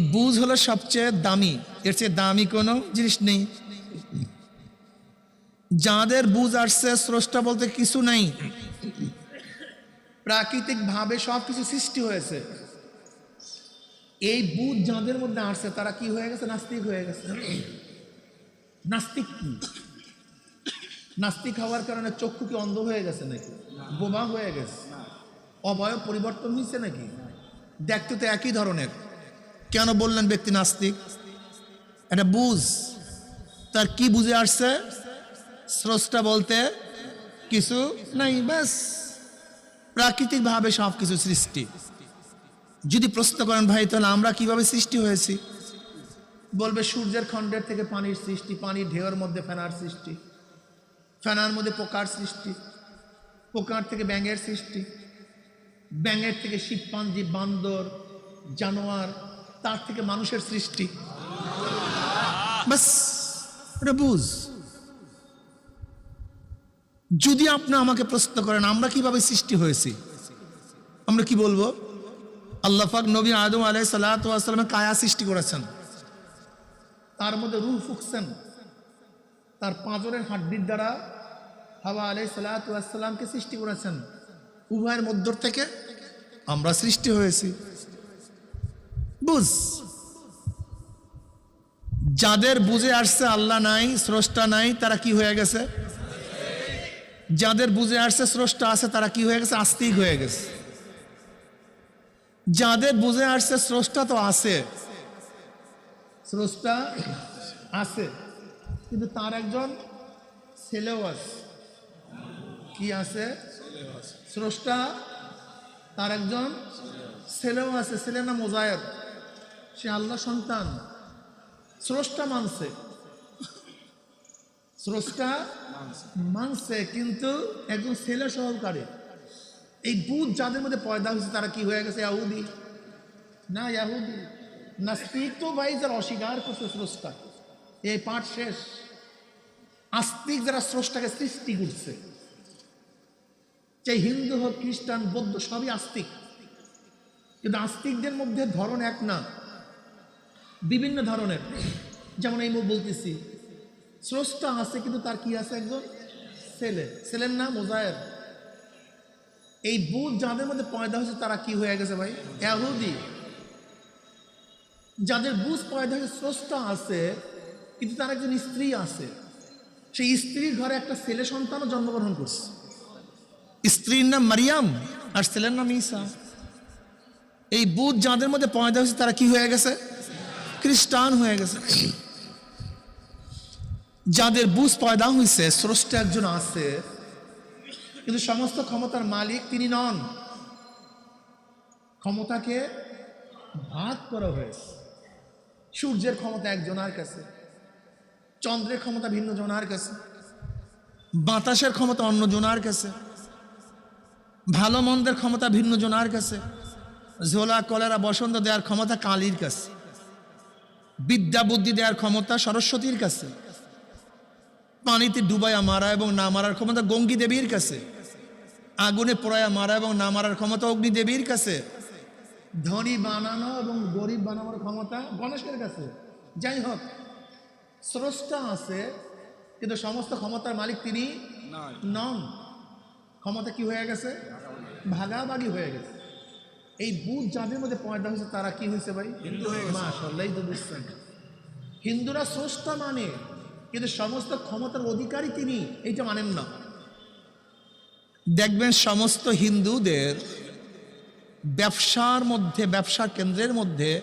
বুঝ হলো সবচেয়ে দামি। এর চেয়ে দামি কোনো জিনিস নেই। যাদের বুঝ আসছে, স্রষ্টা বলতে কিছু নাই। প্রাকৃতিক ভাবে সব কিছু সৃষ্টি হয়েছে। এই বুধ যাদের মধ্যে আসছে, তারা কি হয়ে গেছে? নাস্তিক হয়ে গেছে। নাস্তিক কি? নাস্তিক হওয়ার কারণে চক্ষু কি অন্ধ হয়ে গেছে নাকি? বোমা হয়ে গেছে। অবয়ব পরিবর্তন হয়েছে নাকি? দেখতে তো একই ধরনের। কেন বললেন ব্যক্তি নাস্তিক? এটা বুঝ। তার কি বুঝে আসছে? স্রষ্টা বলতে কিছু নাই, ব্যাস। প্রাকৃতিকভাবে সব কিছু সৃষ্টি। যদি প্রশ্ন করেন, ভাই, তাহলে আমরা কীভাবে সৃষ্টি হয়েছি? বলবে, সূর্যের খণ্ডের থেকে পানির সৃষ্টি, পানির ঢেউয়ের মধ্যে ফেনার সৃষ্টি, ফেনার মধ্যে পোকার সৃষ্টি, পোকার থেকে ব্যাঙের সৃষ্টি, ব্যাঙের থেকে শিবপাঞ্জি বান্দর জানোয়ার তার থেকে মানুষের সৃষ্টি। এটা বুঝ। যদি আপনি আমাকে প্রশ্ন করেন, আমরা কীভাবে সৃষ্টি হয়েছি? আমরা কি বলব? আল্লাহাক নবী আদম আলাই সাল্লামের কায়া সৃষ্টি করেছেন। তার মধ্যে রুহ ফুকছেন। তার পাঁজরের হাড্ডির দ্বারা হাওয়া আলাই সাল্লাতামকে সৃষ্টি করেছেন। উভয়ের মধ্য থেকে আমরা সৃষ্টি হয়েছি। বুঝ। যাদের বুঝে আসছে আল্লাহ নাই, স্রষ্টা নাই, তারা কি হয়ে গেছে? যাদের বুঝে আসছে স্রষ্টা আছে, তারা কি হয়ে গেছে? আস্তিক হয়ে গেছে। যাদের বুঝে আসছে স্রষ্টা তো আছে। স্রষ্টা আছে, কিন্তু তার একজন আছে। কি আছে? স্রষ্টা, তার একজন ছেলেও আছে। ছেলের নাম মোজায়ের সে আল্লাহ সন্তান। স্রষ্টা মানছে। স্রষ্টা মানছে, কিন্তু একজন ছেলে সহকারে। এই বুধ যাদের মধ্যে পয়দা হয়েছে, তারা কি হয়ে গেছে? ইয়াহুদি। না, ইয়াহুদি। নাস্তিক ভাই যারা অস্বীকার করছে স্রষ্টা। এই পাঠ শেষ। আস্তিক যারা স্রষ্টাকে সৃষ্টি করছে, চাই হিন্দু হোক, খ্রিস্টান, বৌদ্ধ, সবই আস্তিক। কিন্তু আস্তিকদের মধ্যে ধরন এক না। বিভিন্ন ধরনের। যেমন এই বলতেছি, স্রষ্টা আছে কিন্তু তার কি আছে একজন? ছেলে। ছেলের নাম ওজায়ের। এই বুধ যাদের মধ্যে পয়দা হয়েছে তারা কি হয়ে গেছে ভাই? এহুদি যাদের বুঝ পয়দা হয়েছে, স্রষ্টা আছে, কিন্তু তার একজন স্ত্রী আছে। সেই স্ত্রীর ঘরে একটা ছেলে সন্তানও জন্মগ্রহণ করছে। স্ত্রীর নাম মারিয়াম আর ছেলের নাম ঈসা। এই বুধ যাদের মধ্যে পয়দা হয়েছে তারা কি হয়ে গেছে? খ্রিস্টান হয়ে গেছে। যাদের বুঝ পয়দা হয়েছে স্রষ্টা একজন আছে, কিন্তু সমস্ত ক্ষমতার মালিক তিনি নন। ক্ষমতাকে ভাগ করা হয়েছে। সূর্যের ক্ষমতা একজনের কাছে, চন্দ্রের ক্ষমতা ভিন্ন জনার কাছে, বাতাসের ক্ষমতা অন্য জনার কাছে, ভালো মন্দের ক্ষমতা ভিন্ন জনার কাছে, ঝোলা, কলেরা, বসন্ত দেওয়ার ক্ষমতা কালির কাছে। বিদ্যা বুদ্ধি দেওয়ার ক্ষমতা সরস্বতীর কাছে। পানিতে ডুবাইয়া মারা এবং না মারার ক্ষমতা গঙ্গি দেবীর কাছে। আগুনে পোড়ায়া মারা এবং না মারার ক্ষমতা অগ্নি দেবীর কাছে। ধনী বানানো এবং গরিব বানানোর ক্ষমতা গণেশের কাছে। যাই হোক স্রষ্টা আছে কিন্তু সমস্ত ক্ষমতার মালিক তিনি নন। ক্ষমতা কি হয়ে গেছে? ভাগাভাগি হয়ে গেছে। এই বুধ যাদের মধ্যে পয়দা হয়েছে তারা কি হয়েছে ভাই? হিন্দু হয়ে গেছে। মাশাল্লাহ তো বুঝছেন। হিন্দুরা স্রষ্টা মানে কিন্তু সমস্ত ক্ষমতার অধিকারী তিনি এইটা মানেন না। দেখবেন সমস্ত হিন্দুদের ব্যবসার মধ্যে ব্যবসা কেন্দ্রের মধ্যে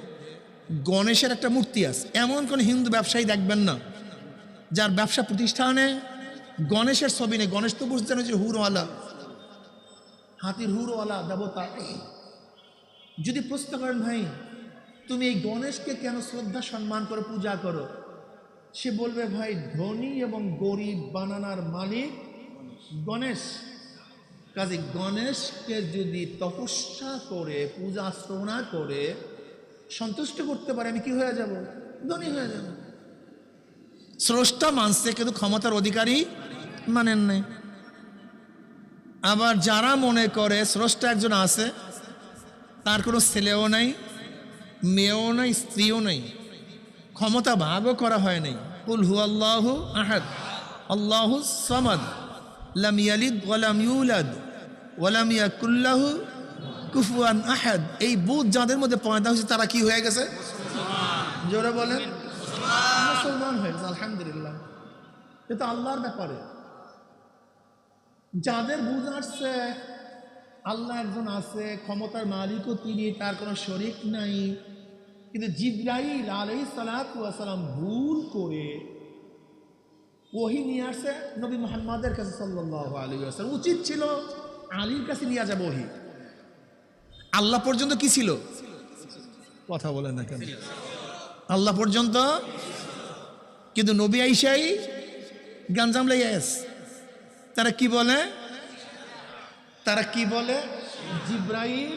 গণেশের একটা মূর্তি আছে। এমন কোন হিন্দু ব্যবসায়ী দেখবেন না যার ব্যবসা প্রতিষ্ঠানে গণেশের ছবি নেই। গণেশ তো বুঝতেন যে হুরওয়ালা। হাতির হুরওয়ালা দেবতা। যদি প্রশ্ন করেন, ভাই, তুমি এই গণেশকে কেন শ্রদ্ধা সম্মান করে পূজা করো? সে বলবে, ভাই, ধনী এবং গরিব বানানার মালিক গণেশ। কাজে গণেশকে যদি তপস্যা করে, পূজা আশ্রমনা করে, সন্তুষ্ট করতে পারে, আমি কি হয়ে যাব? ধনী হয়ে যাব। স্রষ্টা মানছে, কিন্তু ক্ষমতার অধিকারী মানেন নাই। আবার যারা মনে করে স্রষ্টা একজন আছে তার কোনো ছেলেও নাই, মেয়েও নাই, স্ত্রীও নাই। ক্ষমতা ভাগও করা হয় নাই। কুল হু আল্লাহ আহাদ, আল্লাহ সামাদ, লাম ইয়ালিদ ওয়ালাম ইউলাদ ওয়ালাম ইয়াকুল্লাহু কুফুয়ান আহাদ। এই বুধ যাদের মধ্যে পয়দা হয়েছে, তারা কি হয়ে গেছে? জোরে বলেন। মুসলমান হয়ে গেছে, আলহামদুলিল্লাহ। এটা আল্লাহর ব্যাপারে। যাদের বুঝ আসছে আল্লাহ একজন আছে, ক্ষমতার মালিকও তিনি, তার কোনো শরিক নাই। কিন্তু জিব্রাইল আলাই সালাম ভুল করে ওহি নিয়ে আসছে নবী মোহাম্মদের কাছে সাল্লাহ আলী আসলাম উচিত ছিল আলীর কাছে নিয়ে যাবে ওহি। আল্লাহ পর্যন্ত কি ছিল? কথা বলেন না কেন? আল্লাহ পর্যন্ত? কিন্তু নবী আইসাই গাঞ্জাম লাইয়াস তারা কি বলে? তারা কি বলে? জিব্রাইল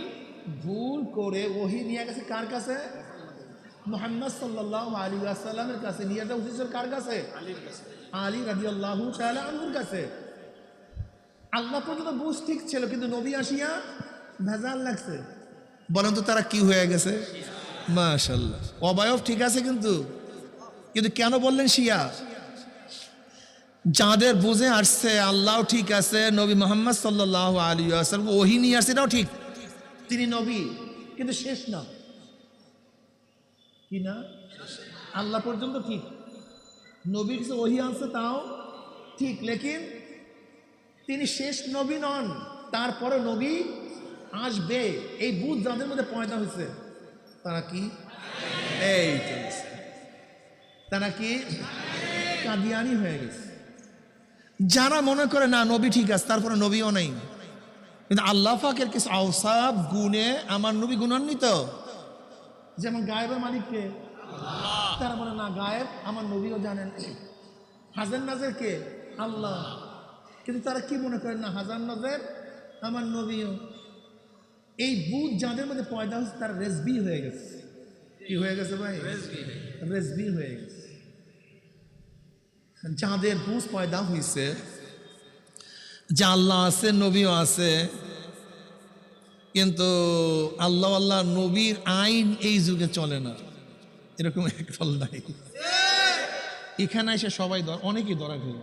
ভুল করে ওহি নিয়ে গেছে কার কাছে? মোহাম্মদ সাল্লাহ আলী আসাল্লামের কাছে। নিয়ে যাওয়া উচিত কার কাছে? আলী রাজি আল্লাহ আনহুর কাছে। আল্লাহ পর্যন্ত বুঝ ঠিক ছিল কিন্তু নবী আসিয়া ভেজাল লাগছে। বলেন তো তারা কি হয়ে গেছে? মাশাল্লাহ অবয়ব ঠিক আছে কিন্তু কিন্তু কেন বললেন শিয়া? যাদের বুঝে আসছে আল্লাহ ঠিক আছে, নবী মোহাম্মদ সাল্লাহ আলী আসলাম ওহি নিয়ে আসছে, এটাও ঠিক। তিনি নবী, কিন্তু শেষ না। কি না? আল্লাহ পর্যন্ত ঠিক। নবীর যে ওহি আছে তাও ঠিক, লেকিন তিনি শেষ নবী নন, তারপরে নবী আসবে। এই বুধ যাদের মধ্যে পয়দা হয়েছে, তারা কি? এই তারা কি? কাদিয়ানি হয়ে গেছে। যারা মনে করে না নবী ঠিক আছে তারপরে নবীও নেই। কিন্তু আল্লাহ ফাকের কিছু আওসাব গুণে আমার নবী গুণান্বিত। যেমন গায়েবের মালিককে তারা বলে না গায়েব আমার নবীও জানেন হাজার নাজের কে? আল্লাহ। কিন্তু তারা কি মনে করেন না হাজার নাজের আমার নবীও? এই বুধ যাদের মধ্যে পয়দা হচ্ছে তারা রেসবি হয়ে গেছে। কি হয়ে গেছে ভাই? রেসবি হয়ে গেছে। যাদের বুঝ পয়দা হয়েছে যে আল্লাহ আছে, নবীও আছে, কিন্তু আল্লাহ আল্লাহ নবীর আইন এই যুগে চলে না। এরকম এক ফল নাই। এখানে এসে সবাই অনেকেই ধরা খেয়ে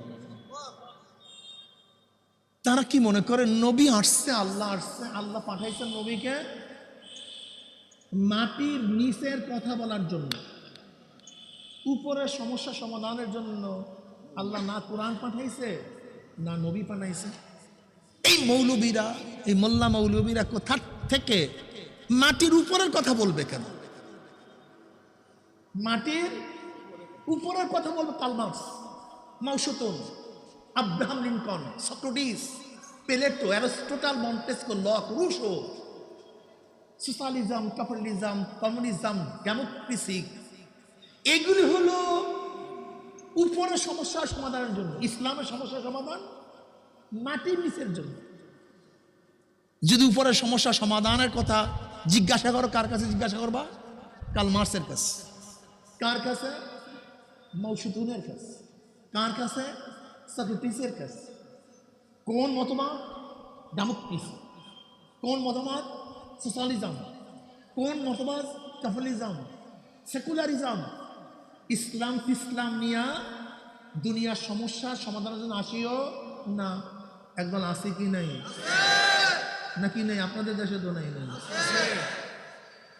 তারা কি মনে করে, নবী আসছে, আল্লাহ আসছে, আল্লাহ পাঠাইছেন নবীকে? মাটির নিচের কথা বলার জন্য, উপরের সমস্যা সমাধানের জন্য আল্লাহ না কোরআন পাঠাইছে না নবী পাঠাইছে। এই মৌলবীরা এই মোল্লা মৌলবীরা কোথা থেকে মাটির উপরের কথা বলবে কেন? মাটির উপরের কথা বলবে Karl Marx Mao Tse tung Abraham Lincoln Socrates Plato Aristotle Montesquieu Locke Rousseau socialism capitalism communism democracy. এগুলি হলো উপরের সমস্যার সমাধানের জন্য, ইসলামের সমস্যার সমাধান, মাটির নিচের জন্য। যদি উপরের সমস্যা সমাধানের কথা জিজ্ঞাসা করো, কার কাছে জিজ্ঞাসা করবা? কাল মার্সের কাছে। কার কাছে? মৌসুতুনের কাছে। কার কাছে? সক্রেটিসের কাছে। কোন মতবাদ? ডেমোক্রেসি কোন মতবাদ? সোশ্যালিজম। কোন মতবাদ? ক্যাপিটালিজম। সেকুলারিজম। ইসলাম ইসলাম নিয়া দুনিয়ার সমস্যার সমাধানের জন্য আসিও? না। একদল আসি কি নাই? নাকি নেই? আপনাদের দেশে তো নাই নাই।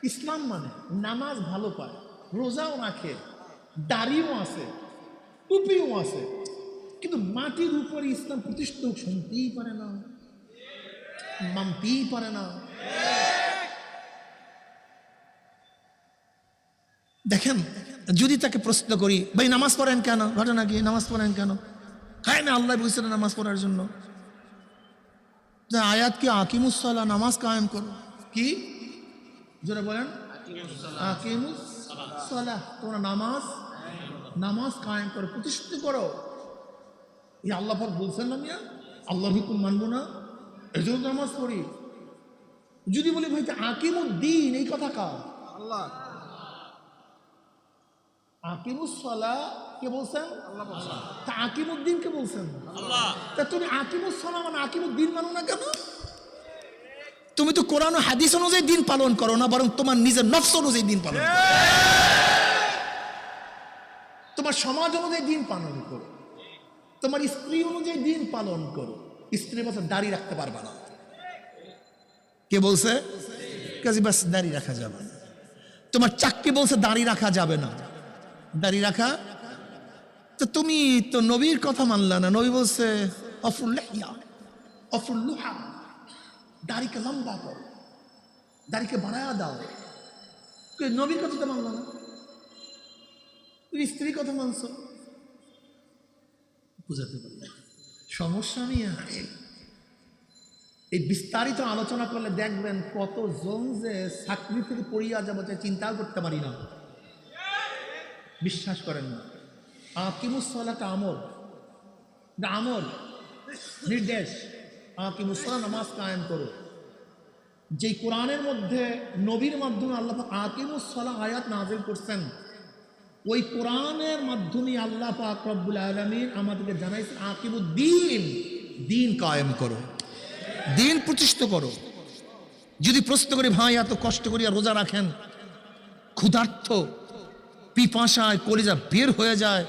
ইসলাম মানে নামাজ ভালো পায়, রোজাও রাখে, দাড়িও আছে, টুপিও আছে, কিন্তু মাটির উপরে ইসলাম প্রতিষ্ঠিত শুনতেই পারে না, মানতেই পারে না। দেখেন যদি তাকে প্রশ্ন করি ভাই নামাজ পড়েন কেন? ঘটনা কি? নামাজ পড়েন কেন? হ্যাঁ না আল্লাহ বলছেন নামাজ পড়ার জন্য। আয়াত কি আকিমুসলা নামাজ কায়েম করো। কি? জোরে বলেন। আকিমুসলা তোমরা নামাজ নামাজ কায়েম করো প্রতিষ্ঠিত করো। এই আল্লাহ পাক বলছেন না মিয়া আল্লাহ হুকুম মানবো না এই জন্য নামাজ পড়ি। যদি বলি ভাই আকিমুদ্দিন এই কথা কার? আল্লাহ। আকিমুসলা কে বলছেন? তা আকিমুদ্দিন কে বলছেন? তা তুমি আকিমুসলা মানে আকিমুদ্দিন মানো না কেন? তুমি তো কোরআন হাদিস অনুযায়ী দিন পালন করো না বরং তোমার নিজের নফস অনুযায়ী দিন পালন করো। তোমার সমাজ অনুযায়ী দিন পালন করো। তোমার স্ত্রী অনুযায়ী দিন পালন করো। স্ত্রী বছর দাড়ি রাখতে পারবে না। কে বলছে? কাজী বাস দাড়ি রাখা যাবে না। তোমার চাকরি বলছে দাড়ি রাখা যাবে না। দাড়ি রাখা। তো তুমি তো নবীর কথা মানলা না। নবী বলছে, অফুল্লাহিয়া, অফুল্লুহা, দাড়িকে লম্বা করো, দাড়িকে বাড়ায়া দাও। নবীর কথা তো মানলা না। তুমি স্ত্রীর কথা মানছো। বুঝাতে পারি সমস্যা নিয়ে এই বিস্তারিত আলোচনা করলে দেখবেন কত জন যে চাকরি থেকে পড়িয়া যাব চিন্তাও করতে পারি না। বিশ্বাস করেন না। আকিমুসলাটা আমল। এটা আমল। নির্দেশ। আকিমুসলা নামাজ কায়েম করো। যে কোরআনের মধ্যে নবীর মাধ্যমে আল্লাহ আকিমুসলা আয়াত নাজিল করছেন, ওই কোরআনের মাধ্যমে আল্লাহ পাক রব্বুল আলমিন আমাদেরকে জানাইছে আকিমুদ্দিন, দিন কায়েম করো। দিন প্রতিষ্ঠা করো। যদি প্রশ্ন করি, ভাই, এত কষ্ট করিয়া রোজা রাখেন ক্ষুধার্থ পিপাসায় কলিজা বের হয়ে যায়।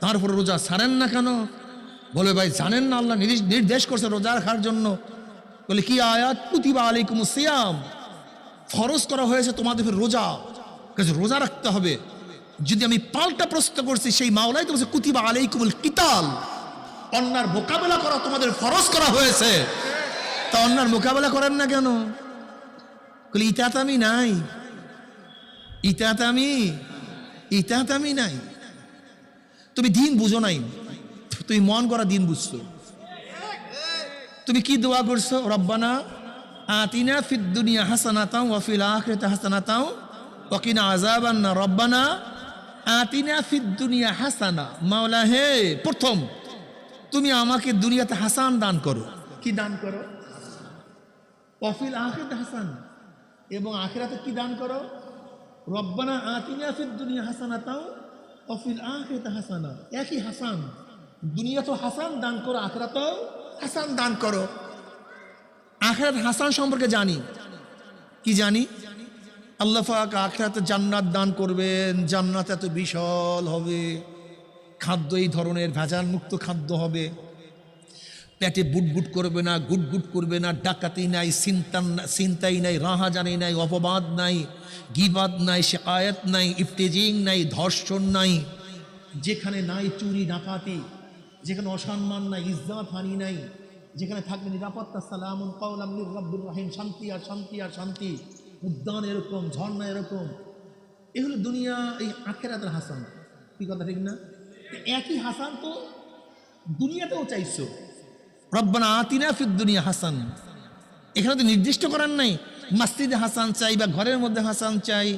তারপরে রোজা ছাড়েন না কেন? বলে, ভাই, জানেন না, আল্লাহ নির্দেশ- করছে রোজা রাখার জন্য। বলে, কি আয়াত? কুতিবা আলাইকুম সিয়াম। ফরজ করা হয়েছে তোমাদের রোজা। কাজে রোজা রাখতে হবে। যদি আমি পাল্টা প্রশ্ন করছি, সেই মাওলাই তো বলছে কুতিবা আলাইকুমুল কিতাল। অন্যার মোকাবেলা করা তোমাদের ফরজ করা হয়েছে। তা অন্যার মোকাবেলা করেন না কেন? ইতাত আমি নাই। ইতাত আমি ইতাত আমি নাই। তুমি দিন বুঝো নাই। তুমি মন করা দিন বুঝছ। তুমি কি দোয়া করছ? রব্বানা আতিনা ফিদ দুনিয়া হাসানাতাও ওয়া ফিল আখিরাতি হাসানাতাও ওয়া কিনা আযাবান নার রব্বানা আতিনা ফিদ দুনিয়া হাসানা। মাওলা হে, প্রথম তুমি আমাকে দুনিয়াতে হাসান দান করো। কি দান করো? অফিল আখিরাতে হাসান। এবং আখিরাতে কি দান করো? রব্বানা আতিনা ফিদ দুনিয়া হাসানাতাও অফিল আখিরাতে হাসানা। একই হাসান। দুনিয়া তো হাসান দান করো, আখিরাতেও হাসান দান করো। আখেরাত হাসান সম্পর্কে জানি। কি জানি? আল্লাহ পাক আখেরাতে জান্নাত দান করবেন। জান্নাত এত বিশাল হবে। খাদ্য এই ধরনের ভেজাল মুক্ত খাদ্য হবে। পেটে বুটবুট করবে না, গুটগুট করবে না, ডাকাতি নাই চিন্তান চিন্তাই নাই, রাহাজানি নাই, অপবাদ নাই, গিবাদ নাই, শেকায়ত নাই, ইফতেজিং নাই, ধর্ষণ নাই। যেখানে নাই চুরি ডাকাতি যেখানে অসম্মান নাই, ইজ্জাত হানি নাই, যেখানে থাকবে নিরাপত্তা, সালামুন কওলাম মির রব্বুর রহিম, শান্তি আর শান্তি আর শান্তি, উদ্যান এরকম, ঝর্ণা এরকম। এগুলো দুনিয়া, এই আখের আখেরাতের হাসান। কি কথা, ঠিক না? একই হাসান তো দুনিয়াতেও চাইছো। রব্বানা আতিনা ফিদ দুনিয়া হাসান। এখানে তো নির্দিষ্ট করার নাই, মাসজিদে হাসান চাই বা ঘরের মধ্যে হাসান চাই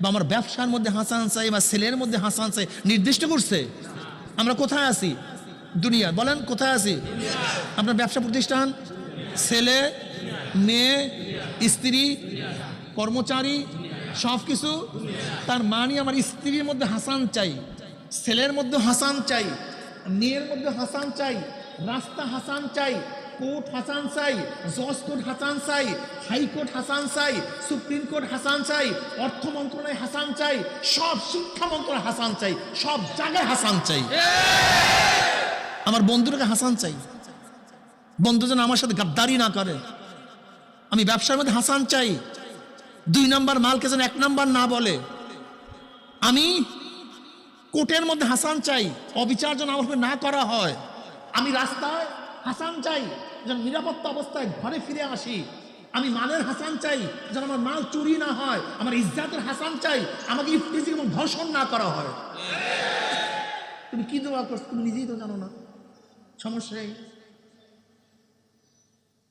বা আমার ব্যবসার মধ্যে হাসান চাই বা ছেলের মধ্যে হাসান চাই, নির্দিষ্ট করছে। আমরা কোথায় আছি? দুনিয়া, বলেন কোথায় আছি? আপনার ব্যবসা প্রতিষ্ঠান? ছেলে, মেয়ে, স্ত্রী, কর্মচারী সব কিছু তার মানে আমার স্ত্রীর মধ্যে হাসান চাই, ছেলের মধ্যে হাসান চাই, মেয়ের মধ্যে হাসান চাই। রাস্তা হাসান চাই, কোর্ট হাসান চাই, জজ কোর্ট হাসান চাই হাইকোর্ট হাসান চাই, সুপ্রিম কোর্ট হাসান চাই, অর্থ মন্ত্রণালয় হাসান চাই, সব শিক্ষা মন্ত্রণালয় হাসান চাই, সব জায়গায় হাসান চাই। আমার বন্ধুটাকে হাসান চাই। বন্ধু যেন আমার সাথে গাদ্দারি না করে। আমি ব্যবসার মধ্যে হাসান চাই। দুই নাম্বার মালকে যেন এক নাম্বার না বলে। আমি কোর্টের মধ্যে হাসান চাই। অবিচার যেন আমার না করা হয়। আমি রাস্তায় হাসান চাই যেন নিরাপত্তা অবস্থায় ঘরে ফিরে আসি। আমি মালের হাসান চাই যেন আমার মাল চুরি না হয়। আমার ইজ্জাতের হাসান চাই আমাকে ইফতিজিং এবং ধর্ষণ না করা হয়। তুমি কি দোয়া করছ? তুমি নিজেই তো জানো না। সমস্যা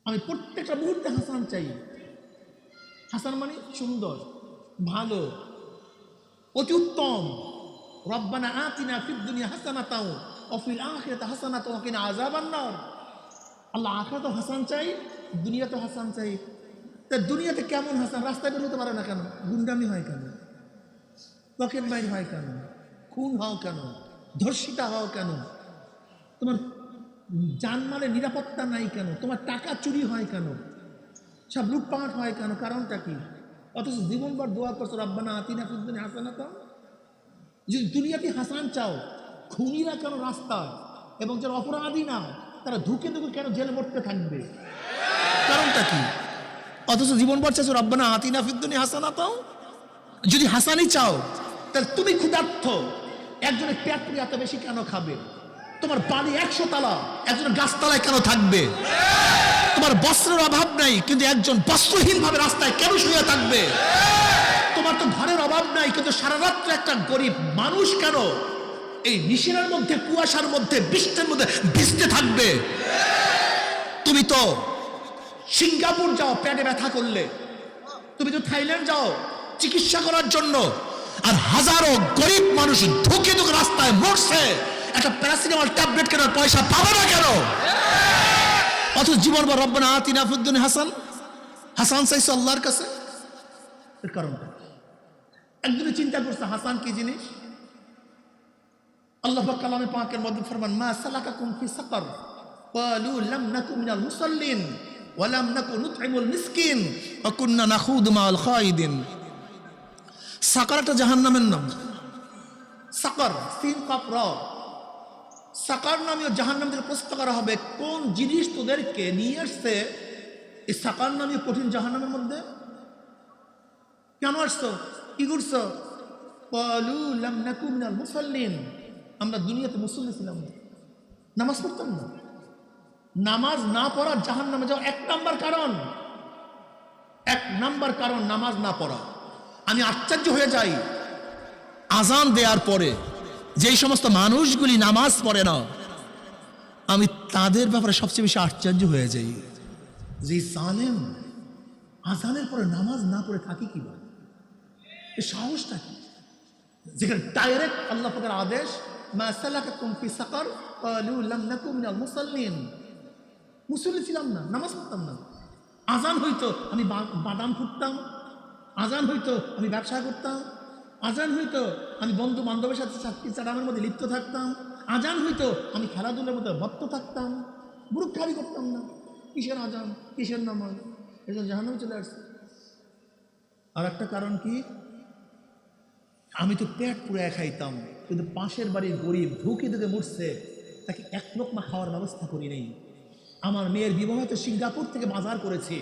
আমি প্রত্যেকটা মুহূর্তে হাসান চাই। হাসান মানে সুন্দর, ভালো, অতি উত্তম। রব্বানা আতিনা ফিদ দুনিয়া হাসানাতাও। অফিল আখিরাতে হাসানাতাও ওয়া কিনা আযাবান নার আল্লাহ আখিরাতে হাসান চাই দুনিয়াতে হাসান চাই। তা দুনিয়াতে কেমন হাসান? রাস্তায় বের হতে পারে না কেন? গুন্ডামি হয় কেন? পকেট মাইর হয় কেন? খুন হও কেন? ধর্ষিতা হও কেন? তোমার জানমালের নিরাপত্তা নাই কেন? তোমার টাকা চুরি হয় কেন? সব লুটপাট হয় কেন? কারণটা কি? অথচ জীবনভর দোয়া করছ, রব্বানা আতিনা ফিদ্দিন হাসানাতা যদি দুনিয়াতে হাসান চাও খুনিরা কেন রাস্তায় এবং যারা অপরাধী না, তারা ধুকে ধুকে কেন জেলে মরতে থাকবে? কারণটা কি? অথচ জীবন চাচ্ছ রব্বানা আতিনা হাসানা হাসানাতাও। যদি হাসানি চাও, তাহলে তুমি ক্ষুধার্থ একজনের পেট পুরি এত বেশি কেন খাবে? তোমার বাড়ি একশো তালা, একজনের গাছতলায় কেন থাকবে? তোমার বস্ত্রের অভাব নাই, কিন্তু একজন বস্ত্রহীন ভাবে রাস্তায় কেন শুয়ে থাকবে? তোমার তো ঘরের অভাব নাই, কিন্তু সারা রাত্রে একটা গরিব মানুষ কেন এই নিশিরার মধ্যে, কুয়াশার মধ্যে, বৃষ্টির মধ্যে ভিজতে থাকবে। তুমি তো সিঙ্গাপুর যাও, পেটে ব্যথা করলে। তুমি তো থাইল্যান্ড যাও, চিকিৎসা করার জন্য। আর হাজারো গরিব মানুষ ধুকে ধুকে রাস্তায় মরছে। একটা প্যারাসিটামল ট্যাবলেট কেনার পয়সা পাবে না কেন? অথচ জীবন বা রব্বানা আতিনা ফুদ্দিন হাসান। হাসান চাইছে আল্লাহর কাছে। এর কারণটা কি? একদিনে চিন্তা করছে, হাসান কি জিনিস? আল্লাহ কালামে পাকের মধ্যে ফরমান, মা সালাকাকুম ফি সাকার। লাম নাকু মিনাল মুসাল্লিন ওয়া লাম নাকু নুতইমুল মিসকিন। ওয়া কুননা নাখুদু মাআল সাকার একটা জাহান্নামের নাম। সাকার সিন কাপ র সাকার নামীয় জাহান্নাম থেকে প্রশ্ন করা হবে। কোন জিনিস তোদেরকে নিয়ে আসছে? এই সাকার নামীয় কঠিন জাহান্নামের মধ্যে। কেন আসছো? কি করছ? ক্বালু লাম মুসাল্লিন। আমরা দুনিয়াতে মুসল্লি ছিলাম। না নামাজ পড়তাম না। নামাজ না পড়া জাহান নামে যাওয়া এক নাম্বার কারণ। এক নাম্বার কারণ নামাজ না পড়া। আমি আশ্চর্য হয়ে যাই। আজান দেওয়ার পরে যেই সমস্ত মানুষগুলি নামাজ পড়ে না, আমি তাদের ব্যাপারে সবচেয়ে বেশি আশ্চর্য হয়ে যাই। যে সালেম আজানের পরে নামাজ না পড়ে থাকি কি বলে? সাহসটা কি? যেখানে ডাইরেক্ট আল্লাহ আদেশ মা সালাকাকুম ফি সাকার ক্বালু লাম নাকু মিনাল মুসাল্লিন। মুসল্লি ছিলাম না, নামাজ পড়তাম না। আজান হইতো, আমি বাদাম ফুটতাম। আজান হইতো, আমি ব্যবসা করতাম। আজান হইতো, আমি বন্ধু বান্ধবের সাথে চাকরি চাটামের মধ্যে লিপ্ত থাকতাম। আজান হইতো, আমি খেলাধুলার মধ্যে ভক্ত থাকতাম। বুরুক্ষারি করতাম না। কিসের আজান? কিসের নামাজ? এজন্য জাহান্নামে চলে আসছে। আর একটা কারণ কি? আমি তো পেট পুরে খাইতাম, কিন্তু পাশের বাড়ির গরিব ঢুকে ধুকে মরছে, তাকে এক লোকমা খাওয়ার ব্যবস্থা করি নেই। আমার মেয়ের বিবাহ তো সিঙ্গাপুর থেকে বাজার করেছে,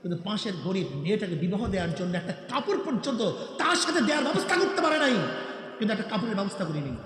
কিন্তু পাশের গরিব মেয়েটাকে বিবাহ দেওয়ার জন্য একটা কাপড় পর্যন্ত তার সাথে দেওয়ার ব্যবস্থা করতে পারে নাই, কিন্তু একটা কাপড়ের ব্যবস্থা করি নেই